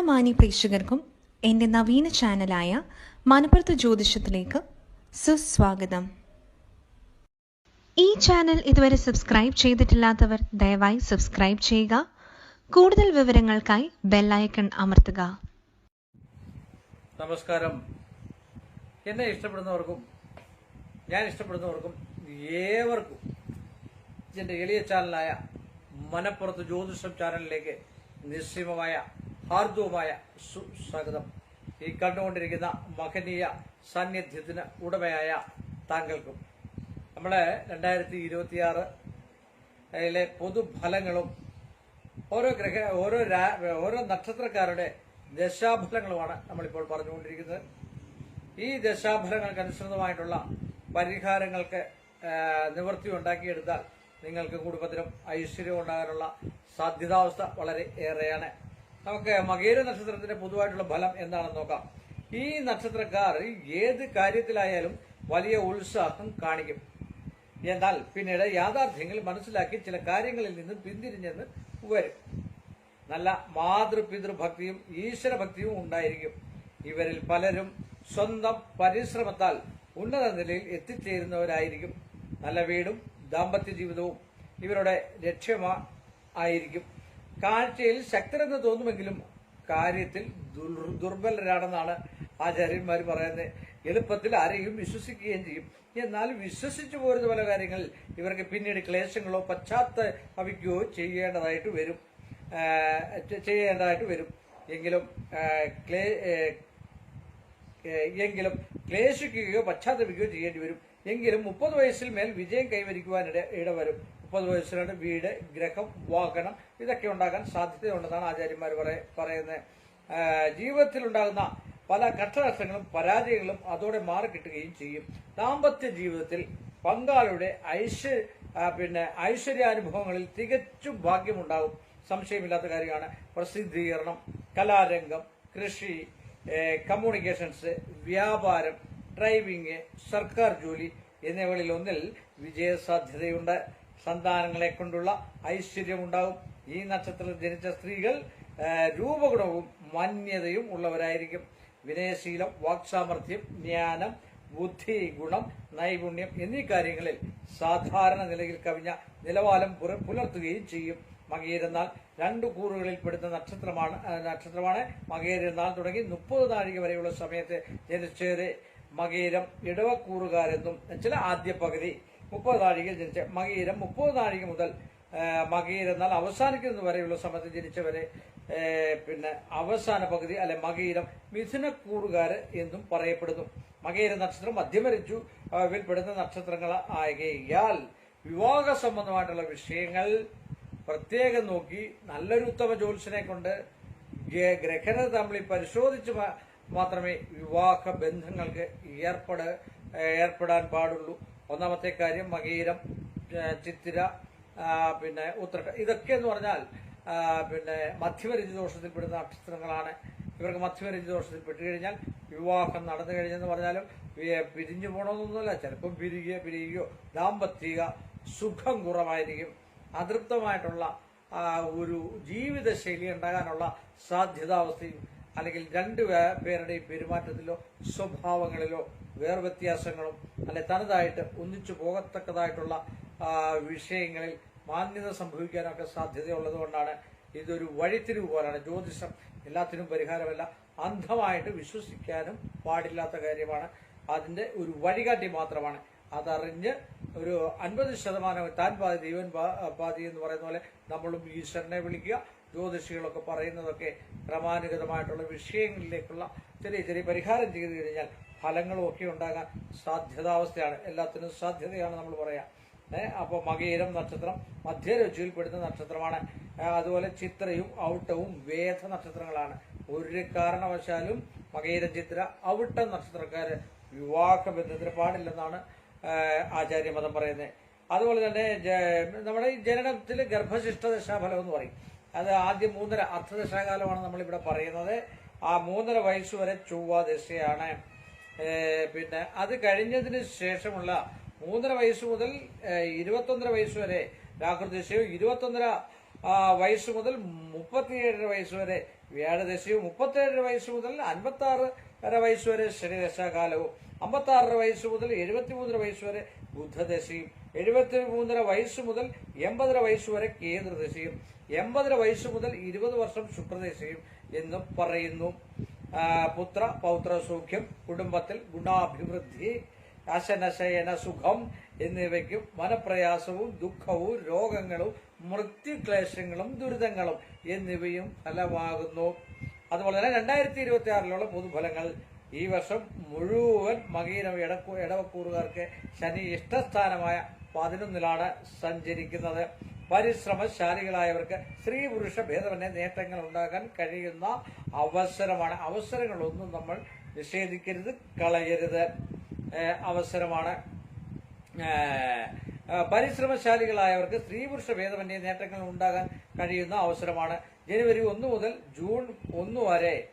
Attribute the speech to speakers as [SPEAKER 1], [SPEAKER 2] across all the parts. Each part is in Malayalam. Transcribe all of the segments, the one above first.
[SPEAKER 1] മാന്യ പ്രേക്ഷകർക്കും എന്റെ നവീന ചാനലായ മനപ്പുറത്ത് ജ്യോതിഷത്തിലേക്ക് സുസ്വാഗതം. ഈ ചാനൽ ഇതുവരെ സബ്സ്ക്രൈബ് ചെയ്തിട്ടില്ലാത്തവർ ദയവായി സബ്സ്ക്രൈബ് ചെയ്യുക. കൂടുതൽ വിവരങ്ങൾക്കായി ബെല്ലൈക്കൺ അമർത്തുക.
[SPEAKER 2] നമസ്കാരം. എന്നെ ഇഷ്ടപ്പെടുന്നവർക്കും ഞാൻ ഇഷ്ടപ്പെടുന്നവർക്കും ഏവർക്കും എന്റെ എളിയ ചാനലായ മനപ്പുറത്ത് ജ്യോതിഷം ചാനലിലേക്ക് നിസ്സീമമായ ഹാർദവുമായ സുസ്വാഗതം ഈ കണ്ടുകൊണ്ടിരിക്കുന്ന മഹനീയ സാന്നിധ്യത്തിന് ഉടമയായ താങ്കൾക്കും. നമ്മളെ രണ്ടായിരത്തി ഇരുപത്തിയാറ് അതിലെ പൊതുഫലങ്ങളും ഓരോ ഗ്രഹ ഓരോ ഓരോ നക്ഷത്രക്കാരുടെ ദശാഫലങ്ങളുമാണ് നമ്മളിപ്പോൾ പറഞ്ഞുകൊണ്ടിരിക്കുന്നത്. ഈ ദശാഫലങ്ങൾക്ക് അനുസൃതമായിട്ടുള്ള പരിഹാരങ്ങൾക്ക് നിവൃത്തി ഉണ്ടാക്കിയെടുത്താൽ നിങ്ങൾക്ക് കുടുംബത്തിനും ഐശ്വര്യം ഉണ്ടാകാനുള്ള സാധ്യതാവസ്ഥ വളരെ ഏറെയാണ്. നമുക്ക് മകേര നക്ഷത്രത്തിന്റെ പൊതുവായിട്ടുള്ള ഫലം എന്താണെന്ന് നോക്കാം. ഈ നക്ഷത്രക്കാർ ഏത് കാര്യത്തിലായാലും വലിയ ഉത്സാഹം കാണിക്കും. എന്നാൽ പിന്നീട് യാഥാർത്ഥ്യങ്ങൾ മനസ്സിലാക്കി ചില കാര്യങ്ങളിൽ നിന്ന് പിന്തിരിഞ്ഞെന്ന് വരും. നല്ല മാതൃപിതൃഭക്തിയും ഈശ്വരഭക്തിയും ഉണ്ടായിരിക്കും. ഇവരിൽ പലരും സ്വന്തം പരിശ്രമത്താൽ ഉന്നത നിലയിൽ എത്തിച്ചേരുന്നവരായിരിക്കും. നല്ല വീടും ദാമ്പത്യ ജീവിതവും ഇവരുടെ ലക്ഷ്യമാ ആയിരിക്കും. കാഴ്ചയിൽ ശക്തരെന്ന് തോന്നുമെങ്കിലും കാര്യത്തിൽ ദുർ- ദുർബലരാണെന്നാണ് ആചാര്യന്മാർ പറയുന്നത്. എളുപ്പത്തിൽ ആരെയും വിശ്വസിക്കുകയും ചെയ്യും. എന്നാൽ വിശ്വസിച്ചു പോരുന്ന പല കാര്യങ്ങളിൽ ഇവർക്ക് പിന്നീട് ക്ലേശങ്ങളോ പശ്ചാത്തപിക്കുകയോ ചെയ്യേണ്ടതായിട്ട് വരും. ചെയ്യേണ്ടതായിട്ട് വരും. എങ്കിലും ക്ലേ എങ്കിലും ക്ലേശിക്കുകയോ പശ്ചാത്തപിക്കുകയോ ചെയ്യേണ്ടി വരും. എങ്കിലും മുപ്പത് വയസ്സിൽ മേൽ വിജയം കൈവരിക്കുവാൻ ഇട ഇടവരും. മുപ്പത് വയസ്സിലാണ് വീട് ഗ്രഹം വാഹനം ഇതൊക്കെ ഉണ്ടാകാൻ സാധ്യതയുണ്ടെന്നാണ് ആചാര്യന്മാർ പറയ- പറയുന്നത് ജീവിതത്തിലുണ്ടാകുന്ന പല കഷ്ടനഷ്ടങ്ങളും പരാജയങ്ങളും അതോടെ മാറി കിട്ടുകയും ചെയ്യും. ദാമ്പത്യ ജീവിതത്തിൽ പങ്കാളിയുടെ ഐശ്വ പിന്നെ ഐശ്വര്യാനുഭവങ്ങളിൽ തികച്ചും ഭാഗ്യമുണ്ടാകും സംശയമില്ലാത്ത കാര്യമാണ് പ്രസിദ്ധീകരണം കലാരംഗം കൃഷി കമ്മ്യൂണിക്കേഷൻസ് വ്യാപാരം ഡ്രൈവിംഗ് സർക്കാർ ജോലി എന്നിവകളിൽ ഒന്നിൽ വിജയസാധ്യതയുണ്ട്. സന്താനങ്ങളെ കൊണ്ടുള്ള ഐശ്വര്യമുണ്ടാകും. ഈ നക്ഷത്രത്തിൽ ജനിച്ച സ്ത്രീകൾ രൂപഗുണവും മാന്യതയും ഉള്ളവരായിരിക്കും. വിനയശീലം വാക്സാമർഥ്യം ജ്ഞാനം ബുദ്ധി ഗുണം നൈപുണ്യം എന്നീ കാര്യങ്ങളിൽ സാധാരണ നിലയിൽ കവിഞ്ഞ നിലവാരം പുലർത്തുകയും ചെയ്യും. മകീരെന്നാൽ രണ്ട് കൂറുകളിൽ പെടുന്ന നക്ഷത്രമാണ് നക്ഷത്രമാണ് മകീരെന്നാൽ തുടങ്ങി മുപ്പത് നാഴിക വരെയുള്ള സമയത്ത് ജനിച്ചവരെ മകേരം ഇടവക്കൂറുകാരെന്നും ചില ആദ്യ പകുതി മുപ്പത് നാഴികയിൽ ജനിച്ച മകീരം മുപ്പത് നാഴിക മുതൽ മകീരം എന്നാൽ അവസാനിക്കുന്നത് വരെയുള്ള സമയത്ത് ജനിച്ചവരെ പിന്നെ അവസാന പകുതി അല്ലെ മകീരം മിഥുനക്കൂറുകാര് എന്നും പറയപ്പെടുന്നു. മകീര നക്ഷത്രം മധ്യമരിച്ചു. വിൽപ്പെടുന്ന നക്ഷത്രങ്ങൾ ആകയാൽ വിവാഹ സംബന്ധമായിട്ടുള്ള വിഷയങ്ങൾ പ്രത്യേകം നോക്കി നല്ലൊരു ഉത്തമ ജ്യോത്സ്യനെ കൊണ്ട് ഗ്രഹണ തമ്മിൽ പരിശോധിച്ച് മാത്രമേ വിവാഹ ബന്ധങ്ങൾക്ക് ഏർപ്പെട ഏർപ്പെടാൻ പാടുള്ളൂ. ഒന്നാമത്തെ കാര്യം മകീരം ചിത്തിര പിന്നെ ഉത്രക്ക ഇതൊക്കെ എന്ന് പറഞ്ഞാൽ പിന്നെ മധ്യമരജി ദോഷത്തിൽപ്പെടുന്ന നക്ഷത്രങ്ങളാണ് ഇവർക്ക് മധ്യമരജി ദോഷത്തിൽ പെട്ട് കഴിഞ്ഞാൽ വിവാഹം നടന്നു കഴിഞ്ഞെന്ന് പറഞ്ഞാലും പിരിഞ്ഞു പോകണമെന്നൊന്നുമല്ല ചിലപ്പം പിരികയോ പിരിയുകയോ ദാമ്പത്തിക സുഖം കുറവായിരിക്കും. അതൃപ്തമായിട്ടുള്ള ഒരു ജീവിതശൈലി ഉണ്ടാകാനുള്ള സാധ്യതാവസ്ഥയും അല്ലെങ്കിൽ രണ്ട് പേരുടെയും പെരുമാറ്റത്തിലോ സ്വഭാവങ്ങളിലോ വേർവ്യത്യാസങ്ങളും അല്ലെ തനതായിട്ട് ഒന്നിച്ചു പോകത്തക്കതായിട്ടുള്ള വിഷയങ്ങളിൽ മാന്യത സംഭവിക്കാനൊക്കെ സാധ്യതയുള്ളതുകൊണ്ടാണ് ഇതൊരു വഴിത്തിരിവ് പോലാണ്. ജ്യോതിഷം എല്ലാത്തിനും പരിഹാരമല്ല. അന്ധമായിട്ട് വിശ്വസിക്കാനും പാടില്ലാത്ത കാര്യമാണ്. അതിന്റെ ഒരു വഴികാട്ടി മാത്രമാണ്. അതറിഞ്ഞ് ഒരു അൻപത് ശതമാനം താൻ പാതി ദൈവൻ പാതി എന്ന് പറയുന്ന പോലെ നമ്മളും ഈശ്വരനെ വിളിക്കുക ജ്യോതിഷികളൊക്കെ പറയുന്നതൊക്കെ ക്രമാനുഗതമായിട്ടുള്ള വിഷയങ്ങളിലേക്കുള്ള ചെറിയ ചെറിയ പരിഹാരം ചെയ്തു കഴിഞ്ഞാൽ ഫലങ്ങളും ഒക്കെ ഉണ്ടാകാൻ സാധ്യതാവസ്ഥയാണ്. എല്ലാത്തിനും സാധ്യതയാണ് നമ്മൾ പറയാം. അപ്പോൾ മകീരം നക്ഷത്രം മധ്യരുചിയിൽ പെടുന്ന നക്ഷത്രമാണ് അതുപോലെ ചിത്രയും ഔട്ടവും വേദ നക്ഷത്രങ്ങളാണ്. ഒരു കാരണവശാലും മകീരം ചിത്ര ഔട്ട നക്ഷത്രക്കാർ വിവാഹ ബന്ധത്തിന് പാടില്ലെന്നാണ് ആചാര്യമതം പറയുന്നത് അതുപോലെ തന്നെ നമ്മുടെ ഈ ജനനത്തിൽ ഗർഭശിഷ്ട ദശാഫലം എന്ന് പറയും. അത് ആദ്യം മൂന്നര അർദ്ധദശാകാലമാണ് നമ്മളിവിടെ പറയുന്നത്. ആ മൂന്നര വയസ്സ് വരെ ചൊവ്വ ദശയാണ് പിന്നെ അത് കഴിഞ്ഞതിന് ശേഷമുള്ള മൂന്നര വയസ്സ് മുതൽ ഇരുപത്തൊന്നര വയസ്സ് വരെ രാഹുദശയും ഇരുപത്തൊന്നര വയസ്സ് മുതൽ മുപ്പത്തിയേഴര വയസ്സ് വരെ വ്യാഴദശയും മുപ്പത്തേഴര വയസ്സ് മുതൽ അൻപത്തി ആറര വയസ്സ് വരെ ശനിദശാകാലവും അമ്പത്തി ആറര വയസ്സ് മുതൽ എഴുപത്തി മൂന്നര വയസ്സ് വരെ ബുദ്ധദശയും എഴുപത്തി മൂന്നര വയസ്സ് മുതൽ എൺപതര വയസ്സ് വരെ കേന്ദ്രദശയും എൺപതര വയസ്സ് മുതൽ ഇരുപത് വർഷം ശുക്രദശയും എന്നും പറയുന്നു. പുത്ര പൗത്ര സൗഖ്യം കുടുംബത്തിൽ ഗുണാഭിവൃദ്ധി അശനശയന സുഖം എന്നിവയ്ക്കും മനപ്രയാസവും ദുഃഖവും രോഗങ്ങളും മൃത്യുക്ലേശങ്ങളും ദുരിതങ്ങളും എന്നിവയും ഫലമാകുന്നു. അതുപോലെ തന്നെ രണ്ടായിരത്തി ഇരുപത്തി ആറിലുള്ള പൊതുഫലങ്ങൾ ഈ വർഷം മുഴുവൻ ഇടക്കു ഇടവക്കൂറുകാർക്ക് ശനി ഇഷ്ടസ്ഥാനമായ പതിനൊന്നിലാണ് സഞ്ചരിക്കുന്നത്. പരിശ്രമശാലികളായവർക്ക് സ്ത്രീ പുരുഷ ഭേദമന്യ നേട്ടങ്ങൾ ഉണ്ടാകാൻ കഴിയുന്ന അവസരമാണ്. അവസരങ്ങളൊന്നും നമ്മൾ നിഷേധിക്കരുത് കളയരുത്. അവസരമാണ്. പരിശ്രമശാലികളായവർക്ക് സ്ത്രീ പുരുഷ ഭേദമന്യ നേട്ടങ്ങൾ ഉണ്ടാകാൻ കഴിയുന്ന അവസരമാണ്. ജനുവരി ഒന്ന് മുതൽ ജൂൺ ഒന്ന് വരെ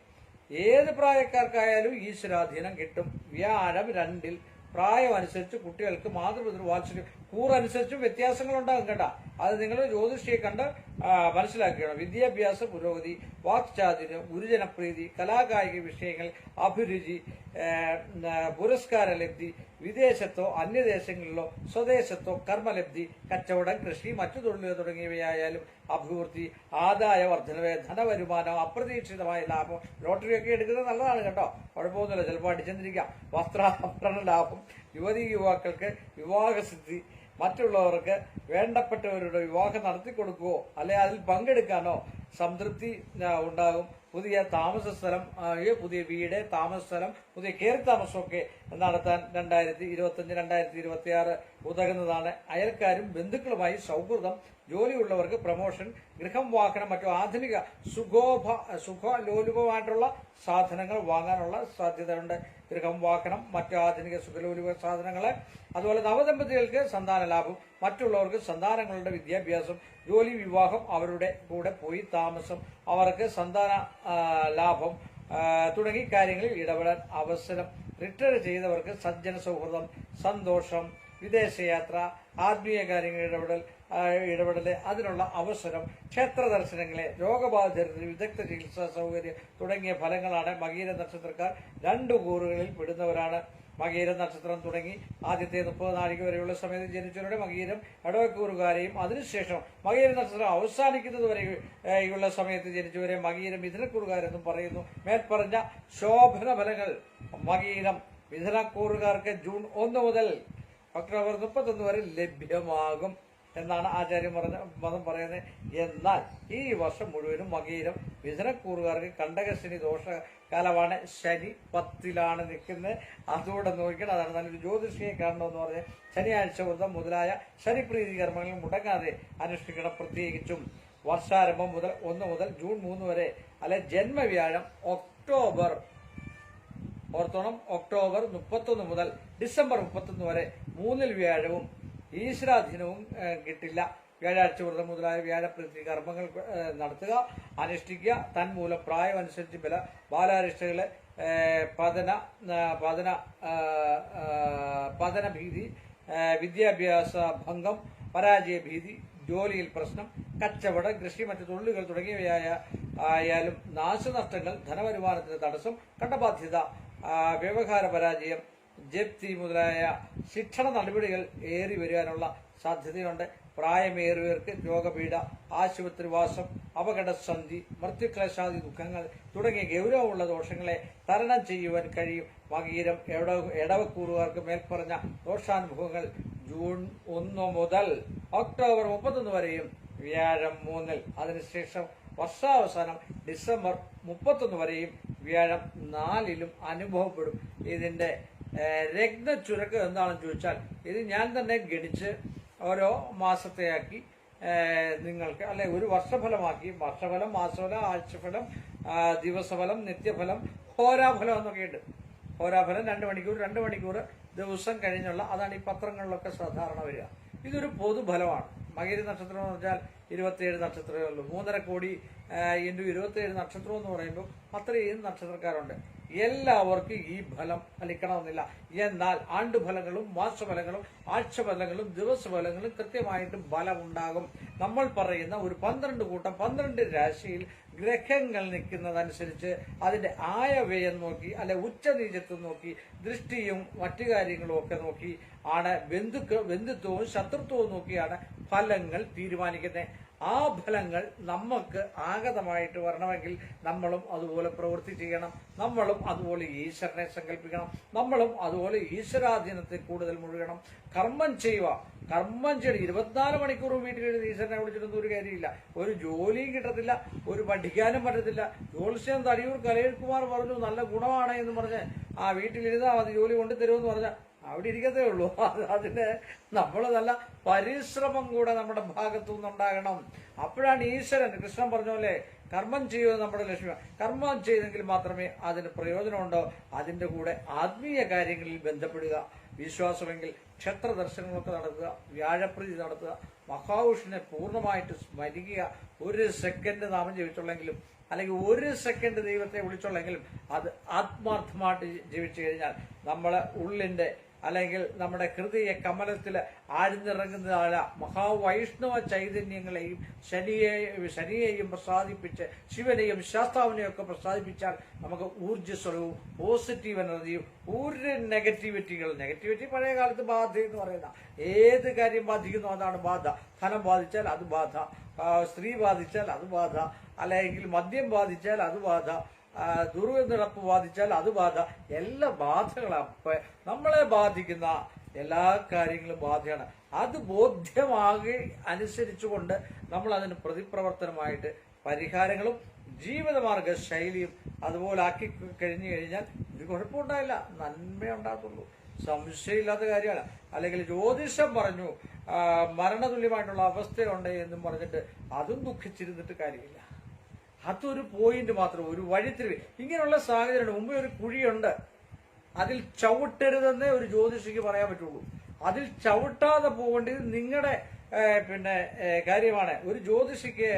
[SPEAKER 2] ഏത് പ്രായക്കാർക്കായാലും ഈശ്വരാധീനം കിട്ടും. വ്യാഴം രണ്ടിൽ പ്രായം അനുസരിച്ച് കുട്ടികൾക്ക് മാതൃപിതൃ വാത്സല്യം. കൂറനുസരിച്ചും വ്യത്യാസങ്ങൾ ഉണ്ടാകും കേട്ടാ. അത് നിങ്ങൾ ജ്യോതിഷിയെ കണ്ട് ആ, മനസ്സിലാക്കണം വിദ്യാഭ്യാസ പുരോഗതി വാക്ചാതുര്യം ഗുരുജനപ്രീതി കലാകായിക വിഷയങ്ങൾ അഭിരുചി പുരസ്കാര ലബ്ധി വിദേശത്തോ അന്യദേശങ്ങളിലോ സ്വദേശത്തോ കർമ്മലബ്ധി കച്ചവടം കൃഷി മറ്റു തൊഴിലുകൾ തുടങ്ങിയവയായാലും അഭിവൃദ്ധി ആദായ വർധനവ് ധനവരുമാനം അപ്രതീക്ഷിതമായ ലാഭം ലോട്ടറി ഒക്കെ എടുക്കുന്നത് നല്ലതാണ് കേട്ടോ. കുഴപ്പമൊന്നുമില്ല. ചിലപ്പോൾ അടിച്ചെന്നിരിക്കാം. വസ്ത്രാഭരണ ലാഭം യുവതി യുവാക്കൾക്ക് വിവാഹസിദ്ധി മറ്റുള്ളവർക്ക് വേണ്ടപ്പെട്ടവരുടെ വിവാഹം നടത്തി കൊടുക്കുകയോ അല്ലെ അതിൽ പങ്കെടുക്കാനോ സംതൃപ്തി ഉണ്ടാകും. പുതിയ താമസ സ്ഥലം പുതിയ വീട് താമസ സ്ഥലം പുതിയ കയറി താമസമൊക്കെ നടത്താൻ രണ്ടായിരത്തി ഇരുപത്തി അഞ്ച് രണ്ടായിരത്തി ഇരുപത്തി ആറ് ഉതകുന്നതാണ്. അയൽക്കാരും ബന്ധുക്കളുമായി സൗഹൃദം ജോലിയുള്ളവർക്ക് പ്രൊമോഷൻ ഗൃഹം വാഹനം മറ്റു ആധുനിക സുഖോഭ സുഖലോലുപമായിട്ടുള്ള സാധനങ്ങൾ വാങ്ങാനുള്ള സാധ്യതയുണ്ട്. ഗൃഹം വാഹനം മറ്റു ആധുനിക സുഖലോലുപ സാധനങ്ങൾ അതുപോലെ നവദമ്പതികൾക്ക് സന്താന ലാഭം മറ്റുള്ളവർക്ക് സന്താനങ്ങളുടെ വിദ്യാഭ്യാസം ജോലി വിവാഹം അവരുടെ കൂടെ പോയി താമസം അവർക്ക് സന്താന ലാഭം തുടങ്ങി കാര്യങ്ങളിൽ ഇടപെടാൻ അവസരം റിട്ടയർ ചെയ്തവർക്ക് സജ്ജന സൗഹൃദം സന്തോഷം വിദേശയാത്ര ആത്മീയ കാര്യങ്ങളിൽ ഇടപെടൽ ഇടപെടൽ അതിനുള്ള അവസരം ക്ഷേത്ര ദർശനങ്ങളെ രോഗബാധിതരുടെ വിദഗ്ധ ചികിത്സാ സൗകര്യം തുടങ്ങിയ ഫലങ്ങളാണ് മകീര നക്ഷത്രക്കാർ രണ്ടു കൂറുകളിൽ പെടുന്നവരാണ് മകീര നക്ഷത്രം തുടങ്ങി ആദ്യത്തെ മുപ്പത് നാഴിക വരെയുള്ള സമയത്ത് ജനിച്ചവരുടെ മകീരം ഇടവക്കൂറുകാരെയും അതിനുശേഷം മകീര നക്ഷത്രം അവസാനിക്കുന്നത് വരെയുള്ള സമയത്ത് ജനിച്ചവരെ മകീരം മിഥുനക്കൂറുകാരെന്നും പറയുന്നു. മേൽപ്പറഞ്ഞ ശോഭന ഫലങ്ങൾ മകീരം മിഥുനക്കൂറുകാർക്ക് ജൂൺ ഒന്ന് മുതൽ ഒക്ടോബർ മുപ്പത്തൊന്ന് വരെ ലഭ്യമാകും. എന്നാണ് ആചാര്യം പറഞ്ഞ മതം പറയുന്നത്. എന്നാൽ ഈ വർഷം മുഴുവനും മകീരം മിഥുനക്കൂറുകാർക്ക് കണ്ടകശനി ദോഷ കാലമാണ് ശനി പത്തിലാണ് നിൽക്കുന്നത്. അതുകൂടെ നോക്കിയാൽ അതാണ് നല്ലൊരു ജ്യോതിഷിയെ കാണണമെന്ന് പറഞ്ഞ് ശനിയാഴ്ച വ്രതം മുതലായ ശനിപ്രീതി കർമ്മങ്ങൾ മുടങ്ങാതെ അനുഷ്ഠിക്കണം പ്രത്യേകിച്ചും. വർഷാരംഭം മുതൽ ഒന്ന് മുതൽ ജൂൺ മൂന്ന് വരെ അല്ലെ ജന്മവ്യാഴം ഒക്ടോബർ ഓർത്തോണം ഒക്ടോബർ മുപ്പത്തൊന്ന് മുതൽ ഡിസംബർ മുപ്പത്തൊന്ന് വരെ മൂന്നിൽ വ്യാഴവും ഈശ്വരാധീനവും കിട്ടില്ല. വ്യാഴാഴ്ച വ്രതം മുതലായ വ്യാഴപ്രതി കർമ്മങ്ങൾ നടത്തുക അനുഷ്ഠിക്കുക. തന്മൂലം പ്രായം അനുസരിച്ച് ബല ബാലാരിഷ്ടകളെ പതന പതന ആ, ആ, പതന ഭീതി വിദ്യാഭ്യാസ ഭംഗം പരാജയ ഭീതി ജോലിയിൽ പ്രശ്നം കച്ചവടം കൃഷി മറ്റു തൊഴിലുകൾ തുടങ്ങിയവയായ ആയാലും നാശനഷ്ടങ്ങൾ ധനവരുമാനത്തിന് തടസ്സം കണ്ടബാധ്യത വ്യവഹാര പരാജയം ജപ്തി മുതലായ ശിക്ഷണ നടപടികൾ ഏറി വരാനുള്ള സാധ്യതയുണ്ട്. പ്രായമേറിയവർക്ക് രോഗപീഠ ആശുപത്രിവാസം അപകടസന്ധി മൃത്യുക്ലേശാദി ദുഃഖങ്ങൾ തുടങ്ങിയ ഗൗരവമുള്ള ദോഷങ്ങളെ തരണം ചെയ്യുവാൻ കഴിയും. വകീരം എടവ എടവക്കൂറുകാർക്ക് മേൽപ്പറഞ്ഞ ദോഷാനുഭവങ്ങൾ ജൂൺ ഒന്ന് മുതൽ ഒക്ടോബർ മുപ്പത്തൊന്ന് വരെയും വ്യാഴം മൂന്നിൽ. അതിനുശേഷം വർഷാവസാനം ഡിസംബർ മുപ്പത്തൊന്ന് വരെയും വ്യാഴം നാലിലും അനുഭവപ്പെടും. ഇതിന്റെ ഏഹ്, ചുരക്ക് എന്താണെന്ന് ചോദിച്ചാൽ ഇത് ഞാൻ തന്നെ ഗണിച്ച് ഓരോ മാസത്തെയാക്കി നിങ്ങൾക്ക് അല്ലെ ഒരു വർഷഫലമാക്കി. വർഷഫലം മാസഫലം ആഴ്ചഫലം ദിവസഫലം നിത്യഫലം ഹോരാഫലം എന്നൊക്കെ ഉണ്ട് ഹോരാഫലം രണ്ട് മണിക്കൂർ രണ്ട് മണിക്കൂർ ദിവസം കഴിഞ്ഞുള്ള അതാണ് ഈ പത്രങ്ങളിലൊക്കെ സാധാരണ വരിക. ഇതൊരു പൊതുഫലമാണ്. മകരി നക്ഷത്രം എന്ന് വെച്ചാൽ ഇരുപത്തിയേഴ് നക്ഷത്രമേ ഉള്ളൂ. മൂന്നര കോടി ഇന്റു ഇരുപത്തിയേഴ് നക്ഷത്രം എന്ന് പറയുമ്പോൾ അത്രയും നക്ഷത്രക്കാരുണ്ട്. എല്ലാവർക്കും ഈ ഫലം ഫലിക്കണമെന്നില്ല. എന്നാൽ ആണ്ടുഫലങ്ങളും മാസഫലങ്ങളും ആഴ്ചഫലങ്ങളും ദിവസഫലങ്ങളും കൃത്യമായിട്ട് ഫലമുണ്ടാകും. നമ്മൾ പറയുന്ന ഒരു പന്ത്രണ്ട് കൂട്ടം പന്ത്രണ്ട് രാശിയിൽ ഗ്രഹങ്ങൾ നിൽക്കുന്നതനുസരിച്ച് അതിന്റെ ആയവ്യയം നോക്കി അല്ലെ ഉച്ചനീചത്വം നോക്കി ദൃഷ്ടിയും മറ്റു കാര്യങ്ങളും ഒക്കെ നോക്കി ആണ് ബന്ധുക്ക ബന്ധുത്വവും ശത്രുത്വവും നോക്കിയാണ് ഫലങ്ങൾ തീരുമാനിക്കുന്നത്. ആ ഫലങ്ങൾ നമുക്ക് ആഗതമായിട്ട് വരണമെങ്കിൽ നമ്മളും അതുപോലെ പ്രവൃത്തി ചെയ്യണം. നമ്മളും അതുപോലെ ഈശ്വരനെ സങ്കല്പിക്കണം. നമ്മളും അതുപോലെ ഈശ്വരാധീനത്തിൽ കൂടുതൽ മുഴുകണം. കർമ്മം ചെയ്യുക കർമ്മം ചെയ്യണം ഇരുപത്തിനാല് മണിക്കൂർ വീട്ടിലിരുന്ന് ഈശ്വരനെ വിളിച്ചിട്ടൊന്നും ഒരു കാര്യമില്ല. ഒരു ജോലിയും കിട്ടത്തില്ല ഒരു പഠിക്കാനും പറ്റത്തില്ല. ജോത്സ്യം തടിയൂർ കലയൽകുമാർ പറഞ്ഞു നല്ല ഗുണമാണ് എന്ന് പറഞ്ഞ് ആ വീട്ടിലിരുന്നാൽ മതി ജോലി കൊണ്ടുതരുമെന്ന് പറഞ്ഞാൽ അവിടെ ഇരിക്കത്തേ ഉള്ളൂ. അത് അതിന് നമ്മൾ നല്ല പരിശ്രമം കൂടെ നമ്മുടെ ഭാഗത്തു നിന്നുണ്ടാകണം അപ്പോഴാണ് ഈശ്വരൻ കൃഷ്ണൻ പറഞ്ഞ പോലെ കർമ്മം ചെയ്യുക നമ്മുടെ ലക്ഷ്യം കർമ്മം ചെയ്തെങ്കിൽ മാത്രമേ അതിന് പ്രയോജനമുണ്ടോ? അതിന്റെ കൂടെ ആത്മീയ കാര്യങ്ങളിൽ ബന്ധപ്പെടുക. വിശ്വാസമെങ്കിൽ ക്ഷേത്ര ദർശനങ്ങളൊക്കെ നടത്തുക വ്യാഴപ്രീതി നടത്തുക മഹാവിഷ്ണുവിനെ പൂർണമായിട്ട് സ്മരിക്കുക ഒരു സെക്കൻഡ് നാമം ജപിച്ചുള്ളെങ്കിലും അല്ലെങ്കിൽ ഒരു സെക്കൻഡ് ദൈവത്തെ വിളിച്ചുള്ളെങ്കിലും അത് ആത്മാർത്ഥമായിട്ട് ജീവിച്ചു കഴിഞ്ഞാൽ നമ്മളെ ഉള്ളിന്റെ അല്ലെങ്കിൽ നമ്മുടെ ഹൃദയ കമലത്തിൽ ആഴ്ന്നിറങ്ങുന്നതായ മഹാവൈഷ്ണവ ചൈതന്യങ്ങളെയും ശനിയെയും ശനിയെയും പ്രസാദിപ്പിച്ച് ശിവനെയും ശാസ്താവിനെയും ഒക്കെ പ്രസാദിപ്പിച്ചാൽ നമുക്ക് ഊർജസ്വലവും പോസിറ്റീവ് എനർജിയും ഒരു നെഗറ്റിവിറ്റികൾ നെഗറ്റിവിറ്റി പഴയ കാലത്ത് ബാധ എന്ന് പറയുന്ന ഏത് കാര്യം ബാധിക്കുന്നു അതാണ് ബാധ. ധനം ബാധിച്ചാൽ അത് ബാധ. സ്ത്രീ ബാധിച്ചാൽ അത് ബാധ. അല്ലെങ്കിൽ മദ്യം ബാധിച്ചാൽ അത് ബാധ. ആ, ദുർഗന്ധടപ്പ് ബാധിച്ചാൽ അത് ബാധ. എല്ലാ ബാധകളപ്പ നമ്മളെ ബാധിക്കുന്ന എല്ലാ കാര്യങ്ങളും ബാധയാണ്. അത് ബോധ്യമാകെ അനുസരിച്ചുകൊണ്ട് നമ്മൾ അതിന് പ്രതിപ്രവർത്തനമായിട്ട് പരിഹാരങ്ങളും ജീവിതമാർഗ ശൈലിയും അതുപോലെ ആക്കി കഴിഞ്ഞു കഴിഞ്ഞാൽ ഒരു കുഴപ്പമുണ്ടായില്ല നന്മയുണ്ടാകത്തുള്ളൂ സംശയമില്ലാത്ത കാര്യമാണ്. അല്ലെങ്കിൽ ജ്യോതിഷം പറഞ്ഞു മരണതുല്യമായിട്ടുള്ള അവസ്ഥയുണ്ട് എന്നും പറഞ്ഞിട്ട് അതും ദുഃഖിച്ചിരുന്നിട്ട് കാര്യമില്ല. അതൊരു പോയിന്റ് മാത്രം ഒരു വഴിത്തിരിവ്. ഇങ്ങനെയുള്ള സാഹചര്യം മുമ്പേ ഒരു കുഴിയുണ്ട്. അതിൽ ചവിട്ടരുതെന്നേ ഒരു ജ്യോതിഷിക്ക് പറയാൻ പറ്റുള്ളൂ. അതിൽ ചവിട്ടാതെ പോകേണ്ടത് നിങ്ങളുടെ പിന്നെ കാര്യമാണ്. ഒരു ജ്യോതിഷിക്ക്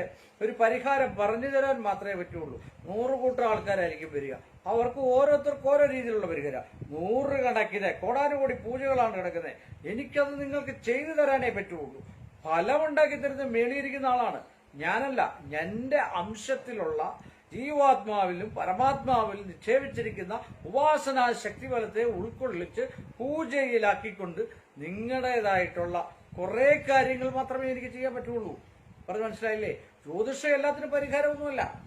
[SPEAKER 2] ഒരു പരിഹാരം പറഞ്ഞു തരാൻ മാത്രമേ പറ്റുള്ളൂ. നൂറ് കൂട്ടം ആൾക്കാരായിരിക്കും വരിക. അവർക്ക് ഓരോരുത്തർക്കും ഓരോ രീതിയിലുള്ള പരിഹാരം. നൂറ് കണക്കിന് കോടാനുകോടി പൂജകളാണ് കിടക്കുന്നത് എനിക്കത് നിങ്ങൾക്ക് ചെയ്തു തരാനേ പറ്റുള്ളൂ. ഫലമുണ്ടാക്കി തരുന്ന മേളിയിരിക്കുന്ന ആളാണ്. ഞാനല്ല എന്റെ അംശത്തിലുള്ള ജീവാത്മാവിലും പരമാത്മാവിലും നിക്ഷേപിച്ചിരിക്കുന്ന ഉപാസനാ ശക്തിബലത്തെ ഉൾക്കൊള്ളിച്ച് പൂജയിലാക്കിക്കൊണ്ട് നിങ്ങളുടേതായിട്ടുള്ള കുറെ കാര്യങ്ങൾ മാത്രമേ എനിക്ക് ചെയ്യാൻ പറ്റുള്ളൂ. പറഞ്ഞു മനസ്സിലായില്ലേ? ജ്യോതിഷം എല്ലാത്തിനും പരിഹാരമൊന്നുമല്ല.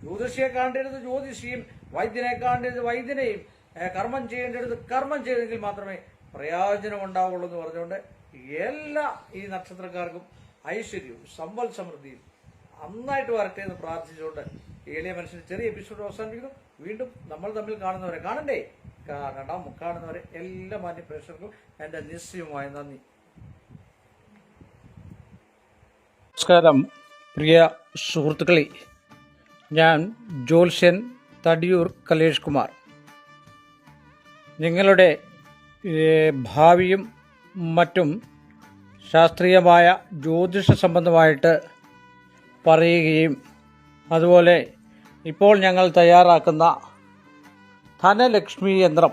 [SPEAKER 2] ജ്യോതിഷിയെ കാണേണ്ടത് ജ്യോതിഷിയും വൈദ്യനെ കാണേണ്ടത് വൈദ്യനെയും കർമ്മം ചെയ്യേണ്ടത് കർമ്മം ചെയ്തെങ്കിൽ മാത്രമേ പ്രയോജനം ഉണ്ടാവുള്ളൂ എന്ന് പറഞ്ഞുകൊണ്ട് എല്ലാ ഈ നക്ഷത്രക്കാർക്കും ഐശ്വര്യവും സമ്പൽ സമൃദ്ധിയും നന്നായിട്ട് വരട്ടെ എന്ന് പ്രാർത്ഥിച്ചുകൊണ്ട് ഏലിയ മനുഷ്യന് ചെറിയ എപ്പിസോഡ് അവസാനിപ്പിക്കുന്നു. വീണ്ടും നമ്മൾ തമ്മിൽ കാണുന്നവരെ കാണണ്ടേ? കാണണം കാണുന്നവരെ എല്ലാ മാന്യ പ്രേക്ഷകർക്കും എന്റെ നിശ്ചയമായ നന്ദി. നമസ്കാരം പ്രിയ സുഹൃത്തുക്കളെ. ഞാൻ ജോൽസ്യൻ തടിയൂർ കലേഷ് കുമാർ നിങ്ങളുടെ ഭാവിയും മറ്റും ശാസ്ത്രീയമായ ജ്യോതിഷ സംബന്ധമായിട്ട് പറയുകയും അതുപോലെ ഇപ്പോൾ ഞങ്ങൾ തയ്യാറാക്കുന്ന ധനലക്ഷ്മി യന്ത്രം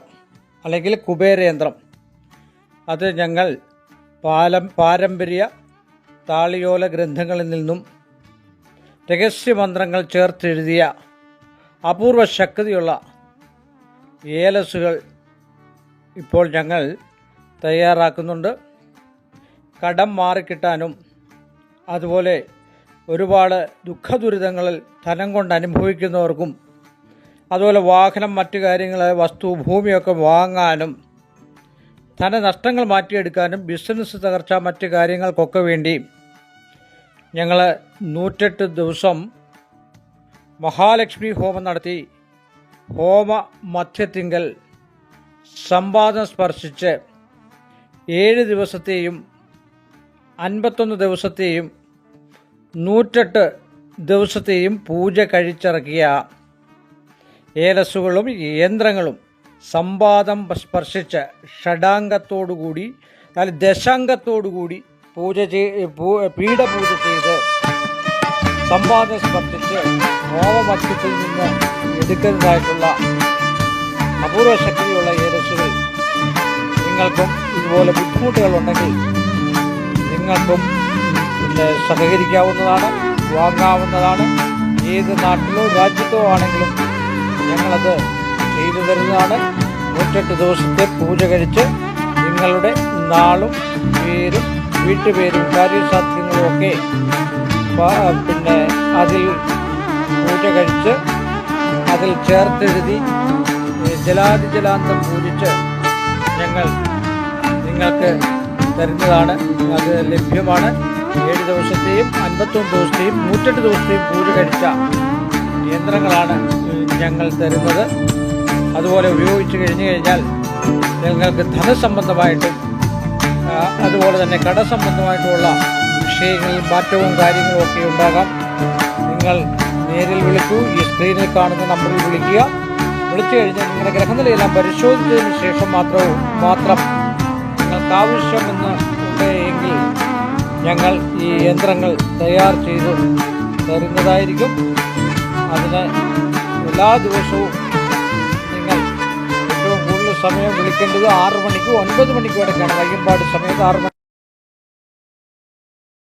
[SPEAKER 2] അല്ലെങ്കിൽ കുബേര യന്ത്രം. അത് ഞങ്ങൾ പാലം പാരമ്പര്യ താളിയോല ഗ്രന്ഥങ്ങളിൽ നിന്നും രഹസ്യമന്ത്രങ്ങൾ ചേർത്തെഴുതിയ അപൂർവ ശക്തിയുള്ള ഏലസുകൾ ഇപ്പോൾ ഞങ്ങൾ തയ്യാറാക്കുന്നുണ്ട്. കടം മാറിക്കിട്ടാനും അതുപോലെ ഒരുപാട് ദുഃഖദുരിതങ്ങളിൽ ധനം കൊണ്ട് അനുഭവിക്കുന്നവർക്കും അതുപോലെ വാഹനം മറ്റു കാര്യങ്ങൾ വസ്തു ഭൂമിയൊക്കെ വാങ്ങാനും ധനനഷ്ടങ്ങൾ മാറ്റിയെടുക്കാനും ബിസിനസ് തകർച്ച മറ്റു കാര്യങ്ങൾക്കൊക്കെ വേണ്ടി ഞങ്ങൾ നൂറ്റെട്ട് ദിവസം മഹാലക്ഷ്മി ഹോമം നടത്തി. ഹോമ മധ്യത്തിങ്കൽ സമ്പാദം സ്പർശിച്ച് ഏഴ് ദിവസത്തെയും അൻപത്തൊന്ന് ദിവസത്തെയും നൂറ്റെട്ട് ദിവസത്തെയും പൂജ കഴിച്ചിറക്കിയ ഏലസുകളും യന്ത്രങ്ങളും സമ്പാദം സ്പർശിച്ച് ഷഡാംഗത്തോടുകൂടി അതായത് ദശാംഗത്തോടുകൂടി പൂജ ചെയ് പീഠപൂജ ചെയ്ത് സമ്പാദം സ്പർശിച്ച് ഹോമമധ്യത്തിൽ നിന്ന് എടുക്കുന്നതായിട്ടുള്ള അപൂർവ ശക്തിയുള്ള ഏലസുകൾ നിങ്ങൾക്കും ഇതുപോലെ ബുദ്ധിമുട്ടുകളുണ്ടെങ്കിൽ നിങ്ങൾക്കും പിന്നെ സഹകരിക്കാവുന്നതാണ് വാങ്ങാവുന്നതാണ്. ഏത് നാട്ടിലോ രാജ്യത്തോ ആണെങ്കിലും ഞങ്ങളത് ചെയ്തു തരുന്നതാണ്. നൂറ്റെട്ട് ദിവസത്തെ പൂജ കഴിച്ച് നിങ്ങളുടെ നാളും പേരും വീട്ടുപേരും കാര്യസാധ്യങ്ങളും ഒക്കെ പ- പിന്നെ അതിൽ പൂജ കഴിച്ച് അതിൽ ചേർത്തെഴുതി ജലാതിജലാന്തം പൂജിച്ച് ഞങ്ങൾ നിങ്ങൾക്ക് തരുന്നതാണ്. അത് ലഭ്യമാണ്. ഏഴ് ദിവസത്തെയും അൻപത്തൊന്ന് ദിവസത്തെയും നൂറ്റെട്ട് ദിവസത്തെയും പൂജ കഴിച്ച യന്ത്രങ്ങളാണ് ഞങ്ങൾ തരുന്നത്. അതുപോലെ ഉപയോഗിച്ച് കഴിഞ്ഞു കഴിഞ്ഞാൽ നിങ്ങൾക്ക് ധനസംബന്ധമായിട്ടും അതുപോലെ തന്നെ കടസംബന്ധമായിട്ടുള്ള വിഷയങ്ങളിൽ മാറ്റവും കാര്യങ്ങളും ഒക്കെ ഉണ്ടാകാം. നിങ്ങൾ നേരിൽ വിളിക്കൂ. ഈ സ്ക്രീനിൽ കാണുന്ന നമ്പറിൽ വിളിക്കുക. വിളിച്ചു കഴിഞ്ഞാൽ നിങ്ങളുടെ ഗ്രഹനിലയെല്ലാം പരിശോധിച്ചതിന് ശേഷം മാത്രവും മാത്രം ആവശ്യമെന്ന് ഉണ്ടെങ്കിൽ ഞങ്ങൾ ഈ യന്ത്രങ്ങൾ തയ്യാർ ചെയ്ത് തരുന്നതായിരിക്കും അതിന് എല്ലാ ദിവസവും നിങ്ങൾ ഏറ്റവും കൂടുതൽ സമയം വിളിക്കേണ്ടത് ആറ് മണിക്കും ഒൻപത് മണിക്കും ഇടയ്ക്കാണ്. വൈകുമ്പാട് സമയത്ത് ആറ് മണി